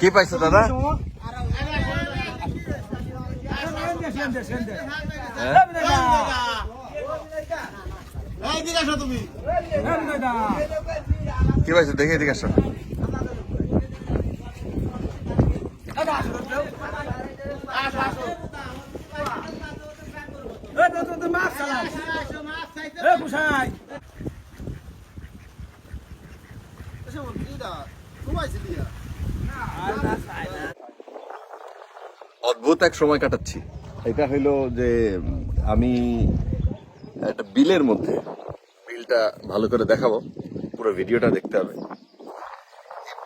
কি পাইছো দাদা? কি পাইছো? দেখে এদিকে আসো। অদ্ভুত এক সময় কাটাচ্ছি। এটা হইল যে, আমি একটা বিলের মধ্যে, বিলটা ভালো করে দেখাবো, পুরো ভিডিওটা দেখতে হবে।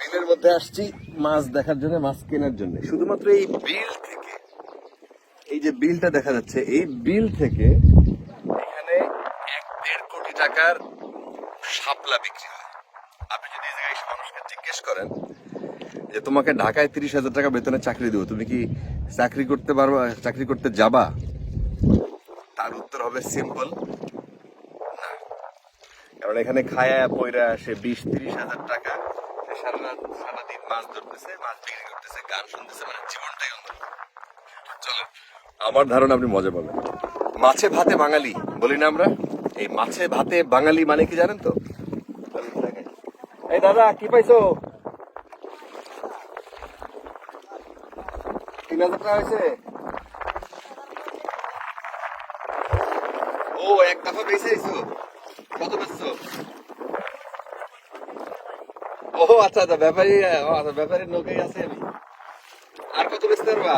বিলের মধ্যে আসছি, মাছ দেখার জন্য, মাছ কেনার জন্য। শুধুমাত্র এই বিল থেকে, এই যে বিলটা দেখা যাচ্ছে, এই বিল থেকে এখানে এক দেড় কোটি টাকার শাপলা বিক্রি হয়। আপনি যদি এই মানুষকে জিজ্ঞেস করেন যে তোমাকে ঢাকায় তিরিশ হাজার টাকা বেতনে চাকরি দেবো। তুমি কি চাকরি করতে পারবা? চাকরি করতে যাবা? তার উত্তর হবে সিম্পল কারণ এখানে খায়া পয়রা সে বিশ তিরিশ হাজার টাকা শুনতেছে মানে চলেন, আমার ধারণা আপনি মজা পাবেন। মাছে ভাতে বাঙালি, বলি না আমরা? এই মাছে ভাতে বাঙালি মানে কি জানেন তো? এই দাদা, কি পাইছো? ও, এক দফা বেঁচে ও আচ্ছা আচ্ছা ব্যাপারী, ও আচ্ছা ব্যাপারীর নৌকাই আছে। আর কত বেচতে পারবা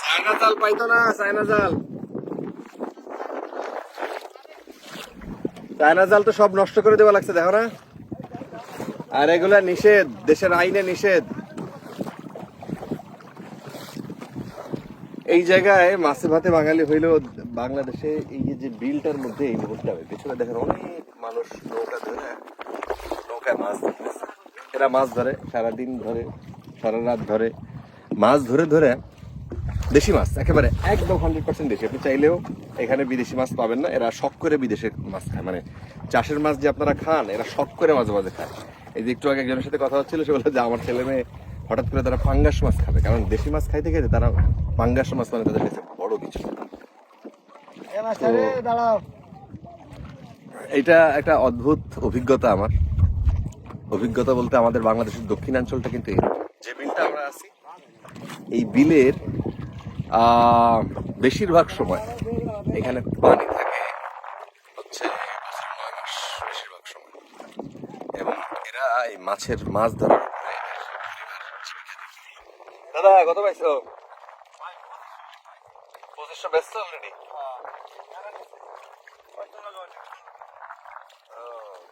চায়না জাল পাইতো না চায়না জাল। চায়না জাল তো সব নষ্ট করে দেওয়া লাগছে, দেখো না। আর এগুলা নিষেধ, দেশের আইনে নিষেধ। এই জায়গায় মাছে ভাতে বাঙালি হইলেও বাংলাদেশে এই যে বিলটার মধ্যে এই মুহূর্তে হবে। পেছনে দেখেন অনেক মানুষ নৌকা ধরে, নৌকায় মাছ ধরতেছে। এরা মাছ ধরে, সারাদিন ধরে, সারা রাত ধরে। মাছ ধরে ধরে দেশি মাছ একেবারে একদম হান্ড্রেড পার্সেন্ট দেশি। আপনি চাইলেও এখানে বিদেশি মাছ পাবেন না এরা শখ করে বিদেশের মাছ খায়। মানে চাষের মাছ যে আপনারা খান এরা শখ করে মাঝে মাঝে খায়। এই যে একটু আগে একজনের সাথে কথা হচ্ছিল সে বলল যে আমার ছেলে মেয়ে হঠাৎ করে তারা পাঙ্গাস মাছ খাবে। কারণ দেশি মাছ খাইতে খাইতে তারা পাঙ্গাস মাছ মানে তাদের কাছে বড় কিছু। এটা একটা অদ্ভুত অভিজ্ঞতা আমার। অভিজ্ঞতা বলতে আমাদের বাংলাদেশের দক্ষিণাঞ্চলটা কিন্তু। যে বিলটা আমরা আছি এই বিলের বেশিরভাগ সময় এখানে পানি থাকে হচ্ছে বছরের নয় মাস বেশিরভাগ সময়। এবং এরা এই মাছের মাছ ধরার উপরে দাদা কত পাইছো? পঁচিশশো ব্যস্ত অলরেডি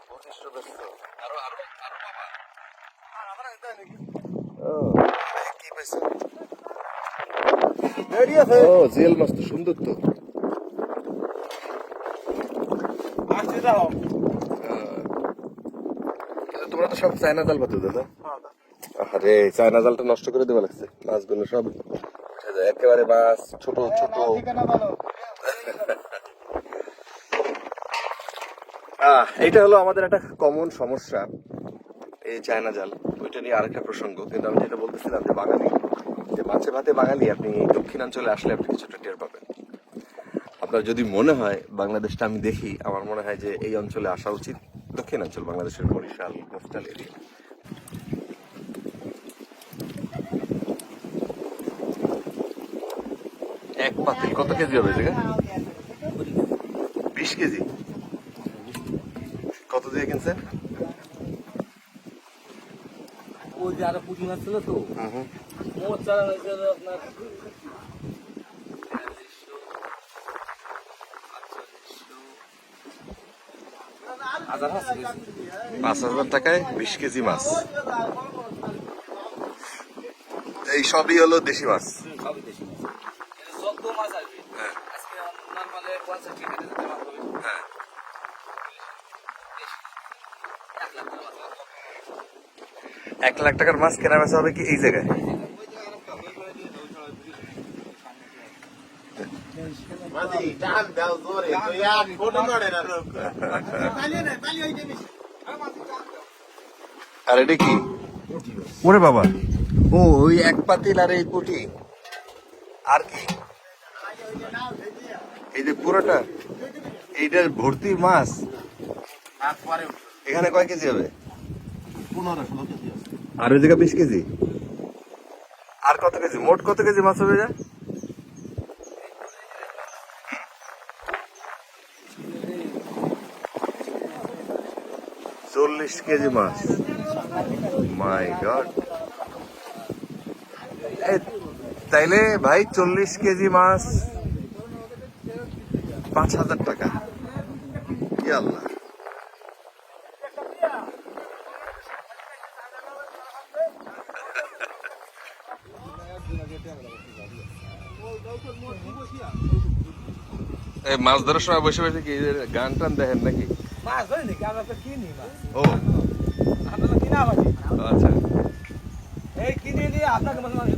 পঁচিশশো ব্যস্ত আরও আরও আরও কি পাইছো? ও জিএল মাছ তো। সুন্দর তো তোমরা তো সব চায়না জাল পাতো দাদা। আরে চায়না জালটা নষ্ট করে দেওয়া লাগছে। মাছগুলো সব একেবারে মাছ ছোট ছোট। এইটা হলো আমাদের একটা কমন সমস্যা এই চায়না জাল। ওইটা নিয়ে আরেকটা প্রসঙ্গ কিন্তু আমি যেটা বলতেছিলাম যে বাঙালি যে মাছে ভাতে বাঙালি, আপনি দক্ষিণাঞ্চলে আসলে আপনি কিছুটা টের পাবেন। আপনার যদি মনে হয় বাংলাদেশটা আমি দেখি, আমার মনে হয় যে এই অঞ্চলে আসা উচিত দক্ষিণাঞ্চল, বাংলাদেশের বরিশাল, কোস্টাল এরিয়া। এক পাতিল, কত কেজি হবে বিশ কেজি। কত দিয়ে কিনছেন? ওই যে আরও পুঁটি মাছ ছিল তো। মোট চালান হয়েছে হলো আপনার পাঁচ হাজার টাকায় বিশ কেজি মাছ। এই সবই হলো দেশি মাছ। সবই এক লাখ টাকার মাছ কেনা বেচা হবে কি এই জায়গায়? আর এটা কি? ওরে বাবা। ও ওই এক পাতিল আর এই পুটি। আর কি? এই যে পুরোটা এইটা ভর্তি মাছ। এখানে কয় কেজি হবে? আর ওই জায়গা বিশ কেজি? আর কত কেজি? মোট কত কেজি মাছ হবে যা চল্লিশ কেজি মাছ। মাই গড। তাইলে ভাই চল্লিশ কেজি মাছ পাঁচ হাজার টাকা। আল্লাহ এই মাছ ধরার সময় বসে বসে কি গান টান দেখেন নাকি? মাছ ধরে নাকি? আমরা তো কিনি ও। আমরা তো কিনা আচ্ছা। এই কিনে নিয়ে আপনাকে মাঝে